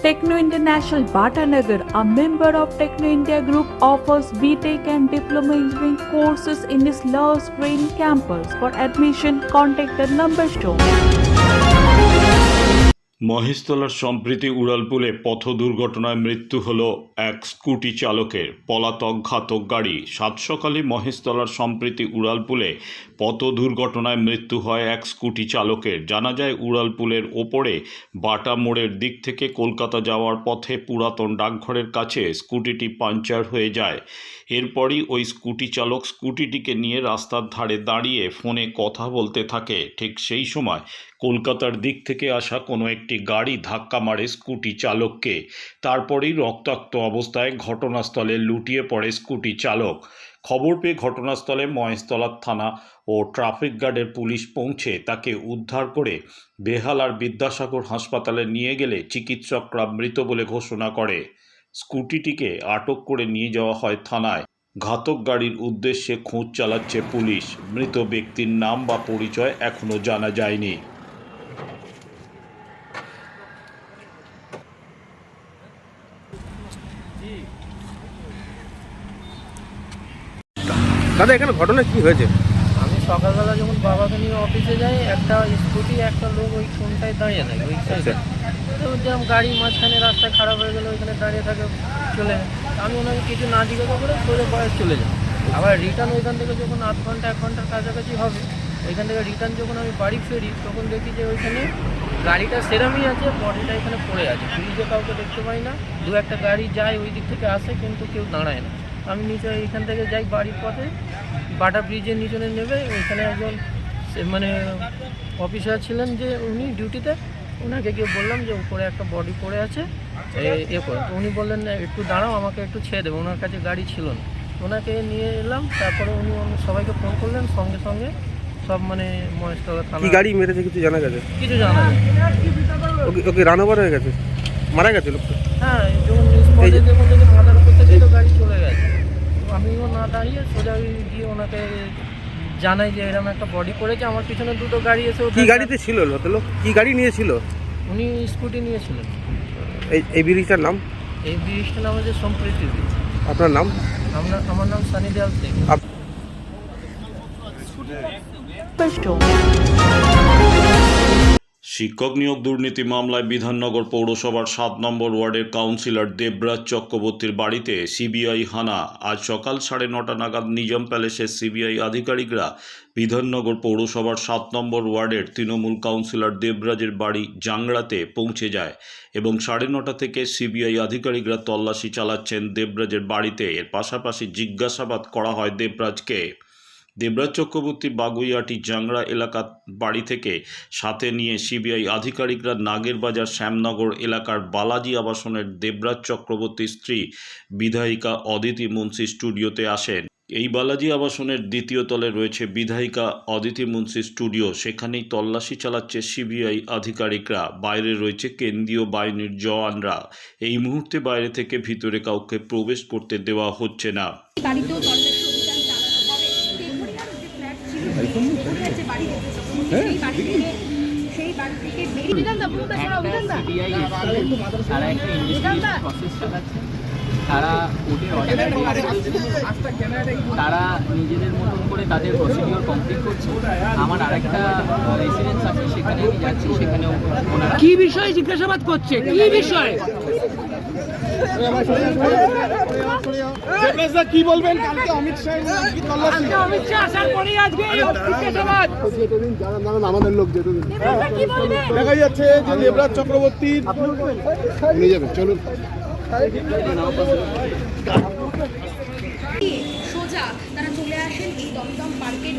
Techno International Bhatanagar, a member of Techno India Group, offers BTEC and Diploma Engineering courses in its Love Green campus. For admission, contact the number shown. মহেশতলার সম্প্রীতি উড়ালপুলে পথ দুর্ঘটনায় মৃত্যু হল এক scooty চালকের পলাতক ঘাতক গাড়ি সাত সকালে মহেশতলার সম্প্রীতি উড়ালপুলে পথ দুর্ঘটনায় মৃত্যু হয় এক স্কুটি চালকের। জানা যায়, উড়ালপুলের ওপরে বাটা মোড়ের দিক থেকে কলকাতা যাওয়ার পথে পুরাতন ডাকঘরের কাছে স্কুটিটি পাঞ্চার হয়ে যায়। এরপরই ওই স্কুটি চালক স্কুটিটিকে নিয়ে রাস্তার ধারে দাঁড়িয়ে ফোনে কথা বলতে থাকে। ঠিক সেই সময় কলকাতার দিক থেকে আসা কোনো একটি গাড়ি ধাক্কা মারে স্কুটি চালককে। তারপরেই রক্তাক্ত অবস্থায় ঘটনাস্থলে লুটিয়ে পড়ে স্কুটি চালক। খবর পেয়ে ঘটনাস্থলে মহেশতলা থানা ও ট্রাফিক গার্ডের পুলিশ পৌঁছে তাকে উদ্ধার করে বেহালার বিদ্যাসাগর হাসপাতালে নিয়ে গেলে চিকিৎসকরা মৃত বলে ঘোষণা করে। স্কুটিটিকে আটক করে নিয়ে যাওয়া হয় থানায়। ঘাতক গাড়ির উদ্দেশ্যে খোঁজ চালাচ্ছে পুলিশ। মৃত ব্যক্তির নাম বা পরিচয় এখনও জানা যায়নি। দাদা এখানে ঘটনা কি হয়েছে? আমি সকালবেলা যখন বাবাকে নিয়ে অফিসে যাই একটা স্কুটি একটা লোক ওই কোনটায় দাঁড়িয়ে থাকে ওই সাইডে তো যেরকম গাড়ি মাঝখানে রাস্তা খারাপ হয়ে গেলে ওইখানে দাঁড়িয়ে থাকে চলে যায়। আমি ওনাকে কিছু না জিজ্ঞাসা করে সোজা বয়স চলে যাই আবার রিটার্ন ওইখান থেকে যখন আধ ঘণ্টা এক ঘণ্টার কাছাকাছি হবে ওইখান থেকে রিটার্ন যখন আমি বাড়ি ফিরি তখন দেখি যে ওইখানে গাড়িটা সেরামই আছে বডিটা এখানে পড়ে আছে। ব্রিজে কাউকে দেখতে পাই না। দু একটা গাড়ি যায় ওই দিক থেকে আসে কিন্তু কেউ দাঁড়ায় না। আমি নিচে এইখান থেকে যাই বাড়ির পথে বাটা ব্রিজের নিচনে নেবে ওইখানে একজন মানে অফিসার ছিলেন যে উনি ডিউটিতে ওনাকে গিয়ে বললাম যে উপরে একটা বডি পড়ে আছে এ- করে। তো উনি বললেন একটু দাঁড়াও আমাকে একটু ছেড়ে দেবে ওনার কাছে গাড়ি ছিল না। ওনাকে নিয়ে এলাম তারপরে উনি সবাইকে ফোন করলেন সঙ্গে সঙ্গে সব মানে মহেশতলা থানা কি গাড়ি মেরেছে কিছু জানা গেছে? কিছু জানা ওকে ওকে রান ওভার হয়ে গেছে? মারা গেছে লোকটা? হ্যাঁ যখন এই স্পটে যে- যখন দেখি মাথার উপর থেকে তো গাড়ি চলে গেছে তো আমিও না দাঁড়িয়ে সোজা গিয়ে ওনাকে জানাই যে এরকম একটা বডি পড়েছে আমার পিছনে দুটো গাড়ি এসে কি গাড়িতে ছিল লোক? কি গাড়ি নিয়েছিল? উনি স্কুটি নিয়েছিলেন। এই এই ব্রিজটার নাম? এই ব্রিজটার নাম হচ্ছে সম্প্রীতি ব্রিজ। আপনার নাম? আমরা আমার নাম সানি দেয়াল সিং. শিক্ষক নিয়োগ দুর্নীতি মামলায় বিধাননগর পৌরসভার সাত নম্বর ওয়ার্ডের কাউন্সিলর দেবরাজ চক্রবর্তীর বাড়িতে সিবিআই হানা। আজ সকাল সাড়ে নটা নাগাদ নিজাম প্যালেসের সিবিআই আধিকারিকরা বিধাননগর পৌরসভার সাত নম্বর ওয়ার্ডের তৃণমূল কাউন্সিলর দেবরাজের বাড়ি জাংড়াতে পৌঁছে যায় এবং সাড়ে নটা থেকে সিবিআই আধিকারিকরা তল্লাশি চালাচ্ছেন দেবরাজের বাড়িতে। এর পাশাপাশি জিজ্ঞাসাবাদ করা হয় দেবরাজকে। দেবরাজ চক্রবর্তী বাগুইয়াটি জাংড়া এলাকা বাড়ি থেকে সাথে নিয়ে সিবিআই আধিকারিকরা নাগেরবাজার শ্যামনগর এলাকার বালাজি আবাসনের দেবরাজ চক্রবর্তীর স্ত্রী বিধায়িকা অদিতি মুন্সি স্টুডিওতে আসেন। এই বালাজি আবাসনের দ্বিতীয় তলে রয়েছে বিধায়িকা অদিতি মুন্সি স্টুডিও। সেখানেই তল্লাশি চালাচ্ছে সিবিআই আধিকারিকরা। বাইরে রয়েছে কেন্দ্রীয় বাহিনীর জওয়ানরা। এই মুহূর্তে বাইরে থেকে ভিতরে কাউকে প্রবেশ করতে দেওয়া হচ্ছে না বাড়িতেও তল্লাশি অভিযান চালানো হবে তেঘরিয়ার যে ফ্ল্যাট ছিল তেঘরিয়ার যে বাড়ি দেখেছে সেই বাড়ি থেকে সেই বাড়ি থেকে বেরিয়ে বিধানদা পুরোটা ছাড়া বিধানদা সিবিআই তারা একটা ইনভেস্টিগেশন প্রসেস চালাচ্ছে। তারা কোর্টের অর্ডার তারা নিজেদের মতন করে তাদের প্রসিডিওর কমপ্লিট করছে। আমার আরেকটা রেসিডেন্স আছে সেখানে আমি যাচ্ছি সেখানে কি বিষয়ে জিজ্ঞাসাবাদ করছে? কি বিষয়ে? আজকে অমিত শাহ আসার পরেই আজকে এই জিজ্ঞাসাবাদ দেবতা কি দেখা যাচ্ছে যে দেবরাজ চক্রবর্তী নিয়ে যাবেন চলুন। সোজা তারা চলে আসেন এই দমদম পার্কের.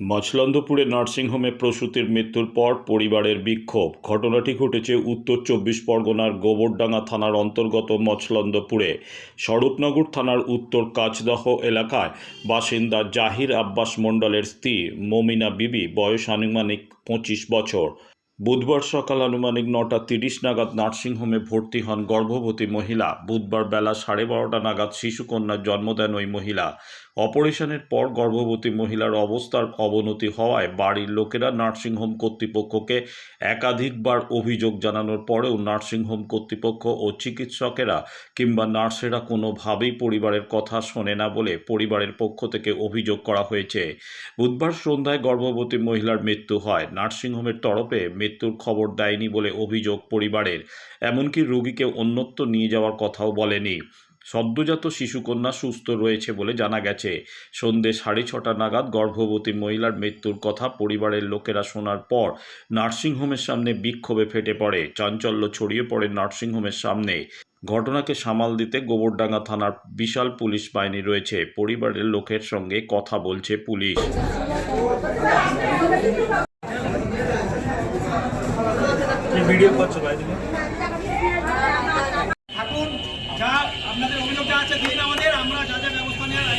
মছলন্দপুরে নার্সিংহোমে প্রসূতির মৃত্যুর পর পরিবারের বিক্ষোভ। ঘটনাটি ঘটেছে উত্তর চব্বিশ পরগনার গোবরডাঙ্গা থানার অন্তর্গত মছলন্দপুরে স্বরূপনগর থানার উত্তর কাচদহ এলাকায় বাসিন্দা জাহির আব্বাস মণ্ডলের স্ত্রী মমিনা বিবি, বয়স আনুমানিক পঁচিশ বছর। বুধবার সকাল আনুমানিক নটা তিরিশ নাগাদ নার্সিংহোমে ভর্তি হন গর্ভবতী মহিলা। বুধবার বেলা সাড়ে বারোটা নাগাদ শিশুকন্যার জন্ম দেন ওই মহিলা। অপারেশনের পর গর্ভবতী মহিলার অবস্থার অবনতি হওয়ায় বাড়ির লোকেরা নার্সিংহোম কর্তৃপক্ষকে একাধিকবার অভিযোগ জানানোর পরেও নার্সিংহোম কর্তৃপক্ষ ও চিকিৎসকেরা কিংবা নার্সেরা কোনোভাবেই পরিবারের কথা শোনে না বলে পরিবারের পক্ষ থেকে অভিযোগ করা হয়েছে। বুধবার সন্ধ্যায় গর্ভবতী মহিলার মৃত্যু হয়। নার্সিংহোমের তরফে মৃত্যুর খবর দেয়নি বলে অভিযোগ পরিবারের। এমনকি রোগীকে অন্যত্র নিয়ে যাওয়ার কথাও বলেনি। সদ্যজাত শিশুকন্যা সুস্থ রয়েছে বলে জানা গেছে। সন্ধে সাড়ে ছটা নাগাদ গর্ভবতী মহিলার মৃত্যুর কথা পরিবারের লোকেরা শোনার পর নার্সিংহোমের সামনে বিক্ষোভে ফেটে পড়ে। চাঞ্চল্য ছড়িয়ে পড়ে নার্সিংহোমের সামনে। ঘটনাকে সামাল দিতে গোবরডাঙ্গা থানার বিশাল পুলিশ বাহিনী রয়েছে। পরিবারের লোকের সঙ্গে কথা বলছে পুলিশ। থাকুন যা আপনাদের অভিযোগ যা আছে দিন আমাদের আমরা যা যা ব্যবস্থা নেওয়ার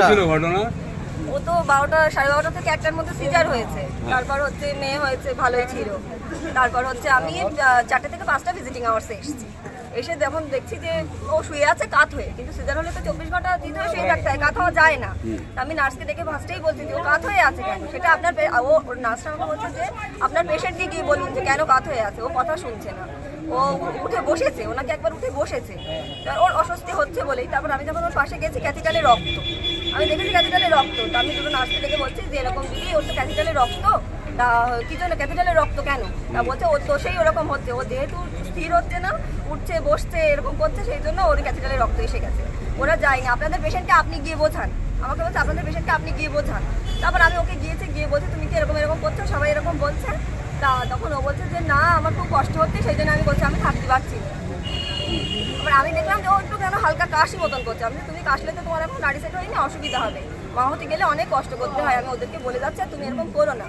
আইনগত ঘটনা? ও তো বারোটা সাড়ে বারোটা থেকে একটার মধ্যে সিজার হয়েছে। তারপর হচ্ছে মেয়ে হয়েছে ভালোই ছিল। তারপর হচ্ছে আমি চারটে থেকে পাঁচটা ভিজিটিং আওয়ার্সে এসেছি। এসে যখন দেখছি যে ও শুয়ে আছে কাত হয়ে। কিন্তু সিজার হলে তো চব্বিশ ঘণ্টা দিতে হয় শুয়ে থাকতে হয় কাত হওয়া যায় না। আমি নার্সকে দেখে ফার্স্টেই বলছি যে ও কাত হয়ে আছে কেন? সেটা আপনার ও নার্সটা আমাকে বলছে যে আপনার পেশেন্টকে গিয়ে বলুন যে কেন কাত হয়ে আছে? ও কথা শুনছে না। ও উঠে বসেছে ওনাকে একবার উঠে বসেছে। ওর অস্বস্তি হচ্ছে বলেই তারপর আমি যখন ওর পাশে গেছি ক্যাথিটালে রক্ত। আমি দেখেছি ক্যাথিটালে রক্ত। তা আমি দুটো নার্সকে দেখে বলছি যে এরকম দিদি ওর তো ক্যাথিটালে রক্ত। তা, কি জন্য ক্যাথিটালে রক্ত কেন? তা বলছে, ওর দোষেই ওরকম হচ্ছে। ও যেহেতু স্থির হচ্ছে না, উঠছে, বসছে, এরকম করছে, সেই জন্য ওর ক্যাথিটালে রক্ত এসে গেছে। ওরা যায়নি। আপনাদের পেশেন্টকে আপনি গিয়ে বোঝান। আমাকে বলছে, আপনাদের পেশেন্টকে আপনি গিয়ে বোঝান। তারপর আমি ওকে গিয়েছি, গিয়ে বলছি, তুমি কি এরকম এরকম করছ? সবাই এরকম বলছে? তা তখন ও বলছে যে, না, আমার খুব কষ্ট হচ্ছে। সেই জন্য আমি বলছি, আমি থাকতে পারছি না। এবার আমি দেখলাম যে ও একটু কেন হালকা কাশি মতন করছে। আমি তুমি কাশলে তো তোমার এখন গাড়ি সেট হয়নি, অসুবিধা হবে। মা হতে গেলে অনেক কষ্ট করতে হয়। আমি ওদেরকে বলে যাচ্ছি, আর তুমি এরকম করো না।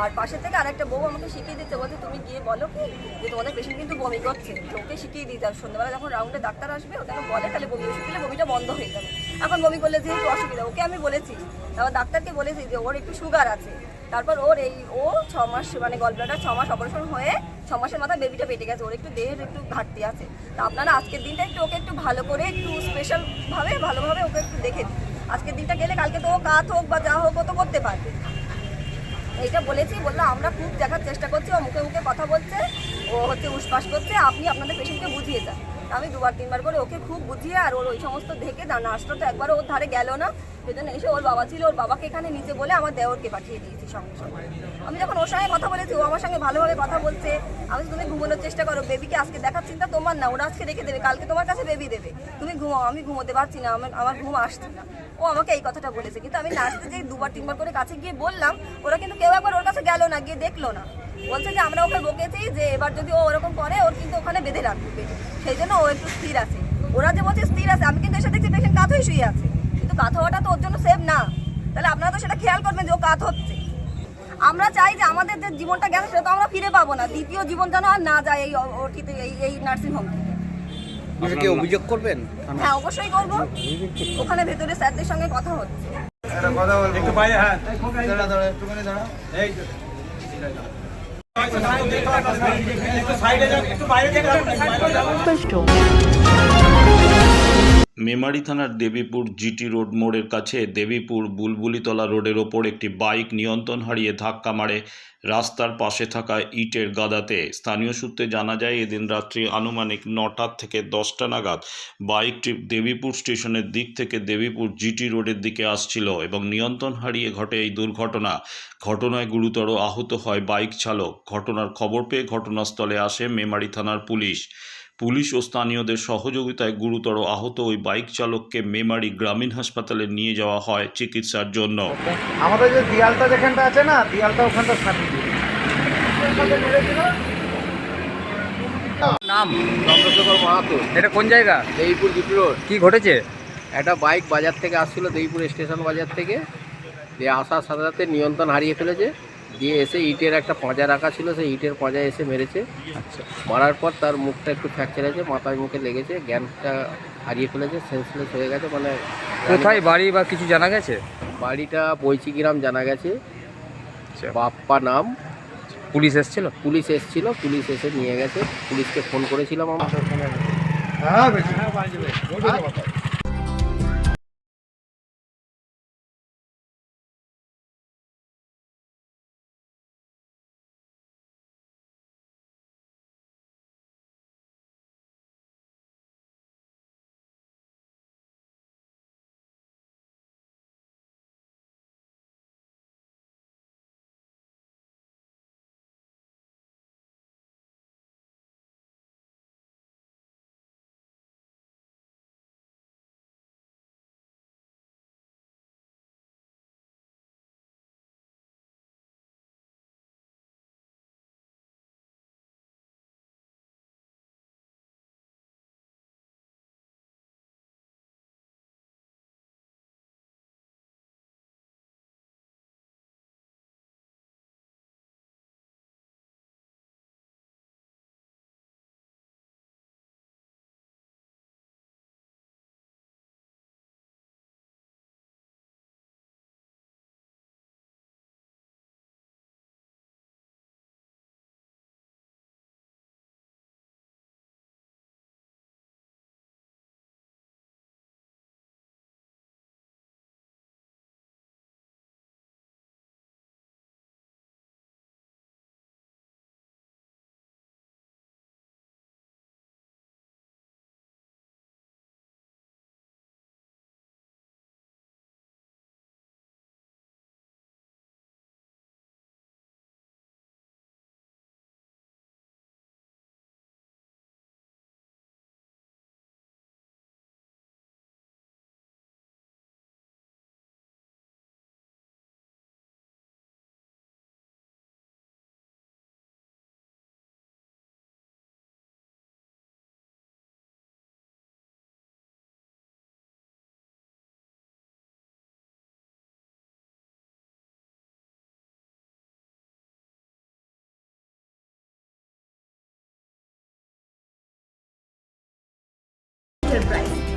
আর পাশে থেকে আরেকটা বউ আমাকে শিখিয়ে দিচ্ছে, বলছে, তুমি গিয়ে বলো কি, যে তোমাদের পেশেন্ট কিন্তু বমি করছে। ওকে শিখিয়ে দিতে আর সন্ধ্যাবেলা যখন রাউন্ডে ডাক্তার আসবে ওকে বলে, তাহলে বমি ওষুধ দিলে বমিটা বন্ধ হয়ে যাবে। এখন বমি করলে যেহেতু অসুবিধা, ওকে আমি বলেছি। তারপর ডাক্তারকে বলেছি যে ওর একটু সুগার আছে। তারপর ওর এই, ও ছ মাস মানে গলব্লাডার ছ মাস অপারেশন হয়ে ছ মাসের মাথায় বেবিটা পেটে গেছে। ওর একটু দেহের একটু ঘাটতি আছে। তা আপনারা আজকের দিনটা একটু ওকে একটু ভালো করে একটু স্পেশাল ভাবে ভালোভাবে ওকে একটু দেখে দিন। আজকের দিনটা গেলে কালকে তো ও কাত হোক বা যা হোক ও তো করতে পারবে। এইটা বলেছি বললাম আমরা খুব দেখার চেষ্টা করছি, ও মুখে মুখে কথা বলছে, ও হচ্ছে উসপাস করছে, আপনি আপনাদের পেশেন্টকে বুঝিয়ে যান। আমি দুবার তিনবার করে ওকে খুব বুঝিয়ে আর ওর ওই সমস্ত ঢেকে দেখে নার্সটা তো একবার ওর ধারে গেল না। সেজন্য এসে ওর বাবা ছিল, ওর বাবাকে এখানে নিচে বলে আমার দেওরকে পাঠিয়ে দিয়েছি সঙ্গে সঙ্গে। আমি যখন ওর সঙ্গে কথা বলেছি, ও আমার সঙ্গে ভালোভাবে কথা বলছে। আমি তুমি ঘুমানোর চেষ্টা করো বেবিকে আজকে দেখার চিন্তা তোমার না, ওরা আজকে রেখে দেবে, কালকে তোমার কাছে বেবি দেবে। তুমি ঘুমাও, আমি ঘুমোতে পারছি না, আমার আমার ঘুম আসছে না। ও আমাকে এই কথাটা বলেছে। কিন্তু আমি নার্সকে যে দুবার তিনবার করে কাছে গিয়ে বললাম, ওরা কিন্তু কেউ একবার ওর কাছে গেল না, গিয়ে দেখল না। বলছে যে আমরা ওকে বকেছি যে এবার যদি ও ওরকম করে ওর কিন্তু ওখানে বেঁধে রাখবে। সেই জন্য ও একটু স্থির আছে। ওরা যে বলছে স্থির আছে আমি কিন্তু এসে দেখছি পেশেন্ট কাত হয়ে শুয়ে আছে। কিন্তু কাত হওয়াটা তো ওর জন্য সেভ না। তাহলে আপনারা তো সেটা খেয়াল করবেন যে ও কাত হচ্ছে। আমরা চাই যে আমাদের যে জীবনটা গেছে সেটা তো আমরা ফিরে পাবো না। দ্বিতীয় জীবন যেন আর না যায় এই ওটিতে এই এই নার্সিংহোম থেকে। কি অভিযোগ করবেন? হ্যাঁ অবশ্যই করব। ওখানে ভেতরে স্যারদের সঙ্গে কথা হচ্ছে। একটু বাইরে হ্যাঁ। দাঁড়া দাঁড়া একটুখানি দাঁড়া। এই স্পষ্ট। মেমারি থানার দেবীপুর জিটি রোড মোড়ের কাছে দেবীপুর বুলবুলিতলা রোডের ওপর একটি বাইক নিয়ন্ত্রণ হারিয়ে ধাক্কা মারে। রাস্তার পাশে থাকা ইটের গাদাতে। স্থানীয় সূত্রে জানা যায়, এদিন রাত্রি আনুমানিক নটার থেকে দশটা নাগাদ বাইকটি দেবীপুর স্টেশনের দিক থেকে দেবীপুর জিটি রোডের দিকে আসছিল এবং নিয়ন্ত্রণ হারিয়ে ঘটে এই দুর্ঘটনা। ঘটনায় গুরুতর আহত হয় বাইক চালক। ঘটনার খবর পেয়ে ঘটনাস্থলে আসে মেমারি থানার পুলিশ। পুলিশ ও স্থানীয়দের সহযোগিতায় গুরুতর আহত ওই বাইক চালককে মেমারি গ্রামীণ হাসপাতালে নিয়ে যাওয়া হয় চিকিৎসার জন্য। আমাদের যে দিয়ালটা যেখানটা আছে না দিয়ালটা ওখানটা সাথে নাম? চন্দ্রশেখর মাহাতো। এটা কোন জায়গা? Debipur GP road. কি ঘটেছে? একটা বাইক বাজার থেকে আসছিল দেবীপুর স্টেশন বাজার থেকে। দিয়ে আসার সাথে সাথে নিয়ন্ত্রণ হারিয়ে ফেলেছে। দিয়ে এসে ইটের একটা পাঁজা রাখা ছিল সেই ইটের পাঁজায় এসে মেরেছে। আচ্ছা। মারার পর তার মুখটা একটু ফ্র্যাকচার আছে মাথায় মুখে লেগেছে জ্ঞানটা হারিয়ে ফেলেছে সেন্সলেস হয়ে গেছে মানে কোথায় বাড়ি বা কিছু জানা গেছে? বাড়িটা বৈচি গ্রাম জানা গেছে। বাপ্পা নাম। পুলিশ এসেছিল? পুলিশ এসেছিল পুলিশ এসে নিয়ে গেছে। পুলিশকে ফোন করেছিলাম আমরা। price.